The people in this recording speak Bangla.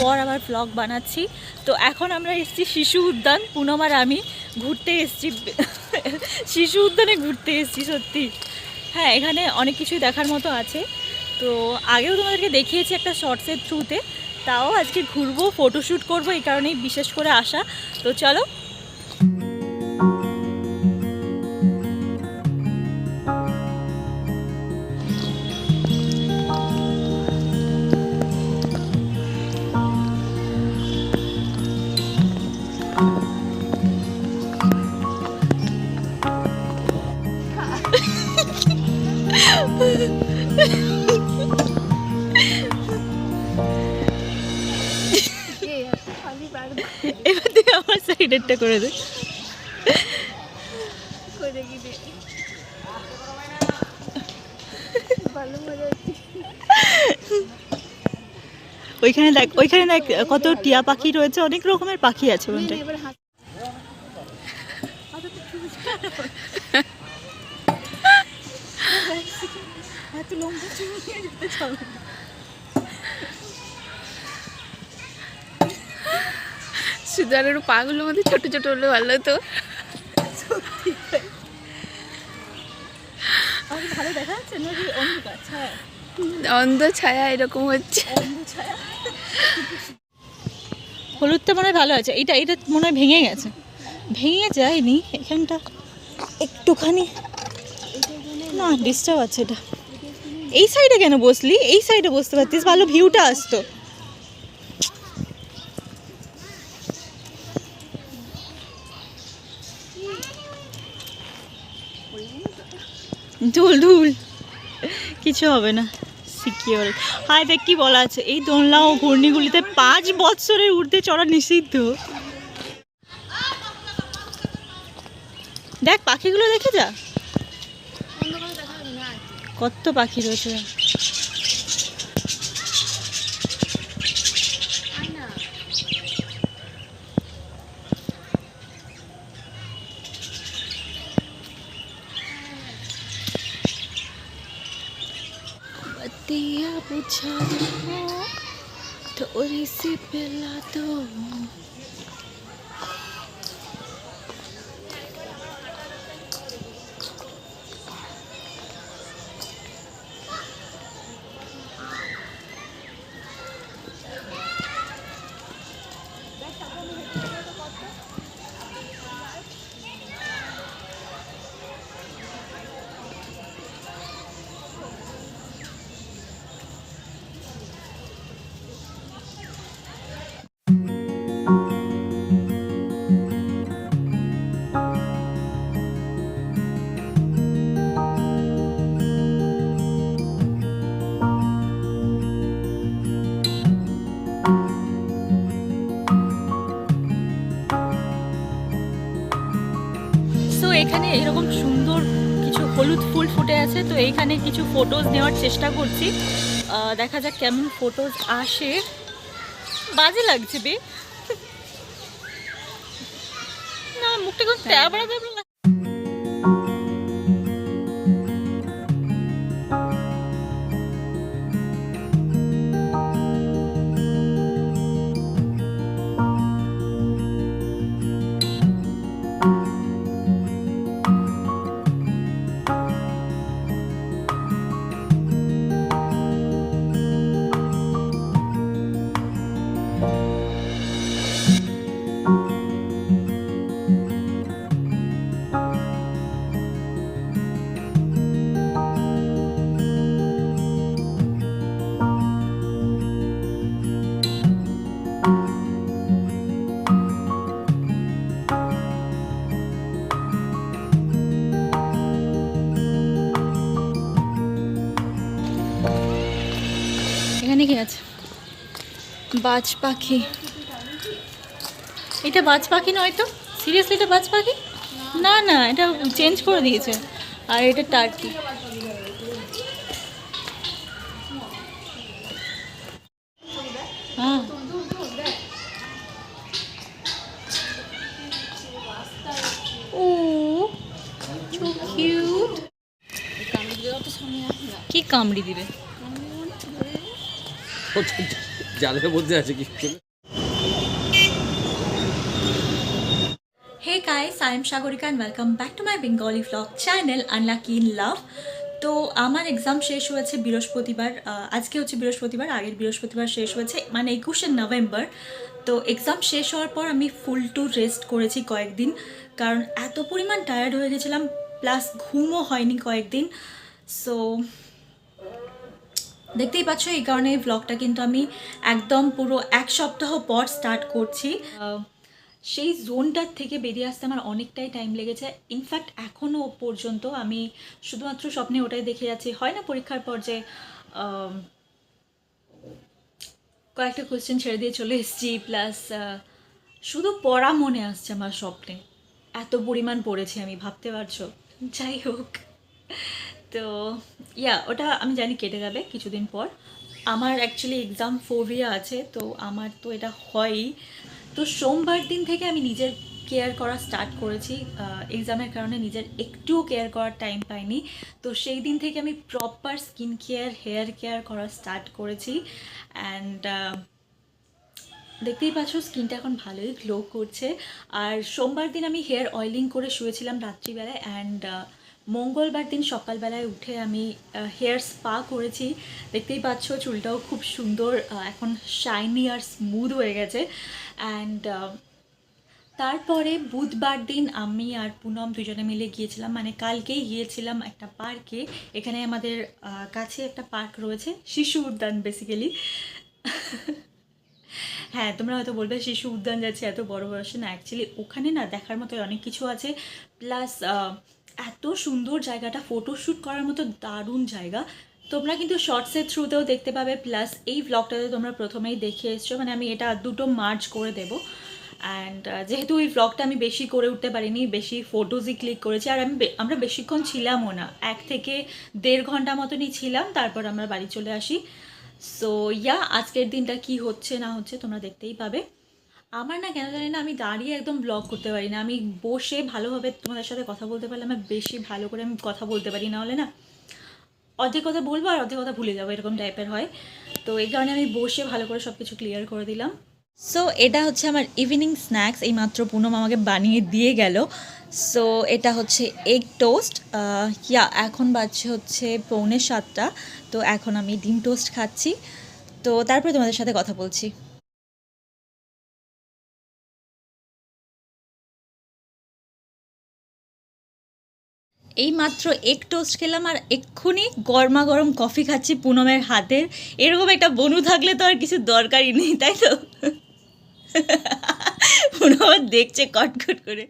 পর আবার ব্লগ বানাচ্ছি। তো এখন আমরা এসেছি শিশু উদ্যান, পুনম আর আমি ঘুরতে এসেছি। শিশু উদ্যানে ঘুরতে এসেছি, সত্যি। হ্যাঁ এখানে অনেক কিছুই দেখার মতো আছে। তো আগেও তোমাদেরকে দেখিয়েছি একটা শর্টসের থ্রুতে তাও আজকে ঘুরবো ফটোশ্যুট করব, এই কারণেই বিশেষ করে আসা। তো চলো ওইখানে দেখ ওইখানে দেখ কত টিয়া পাখি রয়েছে অনেক রকমের পাখি আছে ওখানটায়। এত লম্বা চুল নিয়ে যেতে চলো। একটু পাগুলোর মধ্যে ছোট ছোট হলে ভালো হতো। আর ভালো দেখা যাচ্ছে নাকি অন্ধকার ছায়া? অন্ধ ছায়া এরকম হচ্ছে। হলুদটা মনে হয় ভালো আছে। এইটা এটা মনে হয় ভেঙে গেছে। ভেঙে যায়নি এখানটা। একটুখানি। না ডিস্টার্ব আছে এটা। এই সাইডে কেন বসলি? এই সাইডে বসতে পারতিস, ভালো ভিউটা আসতো। ধুল ধুল। কিছু হবে না সিকিওর হায় দেখ, কি বলা আছে? এই দোলনা ও ঘূর্ণিগুলিতে পাঁচ বৎসরের ঊর্ধ্বে চড়া নিষিদ্ধ। দেখ, পাখিগুলো দেখে যা। কত পাখি রয়েছে बतिया बुझा दो थोड़ी सी पिला दो সো এখানে এরকম সুন্দর কিছু হলুদ ফুল ফুটে আছে। তো এইখানে কিছু ফটোজ নেওয়ার চেষ্টা করছি। আহ, দেখা যাক কেমন ফটোজ আসে। বাজে লাগছে বে। না মুখটা কোন এখানে কি আছে? বাজ পাখি। এটা বাজ পাখি নয় তো? সিরিয়াসলি এটা বাজ পাখি? না না এটা চেঞ্জ করে দিয়েছে। আর এটা টার্কি হ্যাঁ। ও কি কামড়ি দিবে? জালের মধ্যে আছে কি? Hey guys I am Sagarika and welcome back to my Bengali vlog channel unlucky in love তো আমার এক্সাম শেষ হয়েছে বৃহস্পতিবার আজকে হচ্ছে বৃহস্পতিবার, আগের বৃহস্পতিবার শেষ হয়েছে মানে একুশে নভেম্বর। তো এক্সাম শেষ হওয়ার পর আমি ফুল টু রেস্ট করেছি কয়েকদিন, কারণ এত পরিমাণ টায়ার্ড হয়ে গেছিলাম প্লাস ঘুমও হয়নি কয়েকদিন। সো দেখতেই পাচ্ছ, এই কারণে এই ব্লগটা কিন্তু আমি একদম পুরো এক সপ্তাহ পর স্টার্ট করছি। সেই জোনটার থেকে বেরিয়ে আসতে আমার অনেকটাই টাইম লেগেছে। ইনফ্যাক্ট এখনও পর্যন্ত আমি শুধুমাত্র স্বপ্নে ওটাই দেখে যাচ্ছি হয় না পরীক্ষার পর যে কয়েকটা কোয়েশ্চেন ছেড়ে দিয়ে চলে এসেছি প্লাস শুধু পড়া মনে আসছে আমার স্বপ্নে। এত পরিমাণ পড়েছি আমি, ভাবতে পারছ? যাই হোক। তো ইয়া ওটা আমি জানি কেটে যাবে কিছুদিন পর। আমার অ্যাকচুয়ালি এক্সাম ফোভিয়া আছে, তো আমার তো এটা হয়ই। তো সোমবার দিন থেকে আমি নিজের কেয়ার করা স্টার্ট করেছি। এক্সামের কারণে নিজের একটুও কেয়ার করার টাইম পাইনি। তো সেই দিন থেকে আমি proper skin care hair care করা স্টার্ট করেছি। অ্যান্ড দেখতেই পাচ্ছ স্কিনটা এখন ভালোই গ্লো করছে। আর সোমবার দিন আমি হেয়ার অয়েলিং করে শুয়েছিলাম রাত্রিবেলায়। অ্যান্ড মঙ্গলবার দিন সকালবেলায় উঠে আমি হেয়ার স্পা করেছি। দেখতেই পাচ্ছ চুলটাও খুব সুন্দর এখন শাইনি আর স্মুথ হয়ে গেছে। অ্যান্ড তারপরে বুধবার দিন আমি আর পুনম দুজনে মিলে গিয়েছিলাম। মানে কালকেই গিয়েছিলাম একটা পার্কে। এখানে আমাদের কাছে একটা পার্ক রয়েছে, শিশু উদ্যান বেসিক্যালি হ্যাঁ তোমরা হয়তো বলবে, শিশু উদ্যান যাচ্ছে এত বড় বয়সে না। অ্যাকচুয়ালি ওখানে না দেখার মতো অনেক কিছু আছে। প্লাস এত সুন্দর জায়গাটা ফটোশ্যুট করার মতো দারুণ জায়গা। তোমরা কিন্তু শর্টসের থ্রুতেও দেখতে পাবে প্লাস এই ব্লগটাতে তোমরা প্রথমেই দেখে এসছো মানে আমি এটা দুটো মার্চ করে দেবো। অ্যান্ড যেহেতু এই ব্লগটা আমি বেশি করে উঠতে পারিনি, বেশি ফটোজই ক্লিক করেছি, আর আমি আমরা বেশিক্ষণ ছিলামও না। এক থেকে দেড় ঘণ্টা মতনই ছিলাম, তারপর আমরা বাড়ি চলে আসি। সো ইয়া আজকের দিনটা কি হচ্ছে না হচ্ছে তোমরা দেখতেই পাবে। আমার না কেন জানি না আমি দাঁড়িয়ে একদম ব্লগ করতে পারি না। আমি বসে ভালোভাবে তোমাদের সাথে কথা বলতে পারলে আমার বেশি ভালো করে আমি কথা বলতে পারি না হলে না অর্ধেক কথা বলব আর অর্ধেক কথা ভুলে যাব, এরকম টাইপের হয়। তো এই কারণে আমি বসে ভালো করে সব কিছু ক্লিয়ার করে দিলাম। সো এটা হচ্ছে আমার ইভিনিং স্ন্যাক্স এই মাত্র পুনম আমাকে বানিয়ে দিয়ে গেল। সো এটা হচ্ছে এগ টোস্ট ইয়া এখন বাজছে হচ্ছে পৌনে সাতটা। তো এখন আমি ডিম টোস্ট খাচ্ছি। তো তারপরে তোমাদের সাথে কথা বলছি। এই মাত্র এক টোস্ট খেলাম আর এক্ষুনি গরমা গরম কফি খাচ্ছি পুনমের হাতের এরকম একটা বনু থাকলে তো আর কিছু দরকারই নেই, তাই তো? পুনম দেখছে কটকট করে।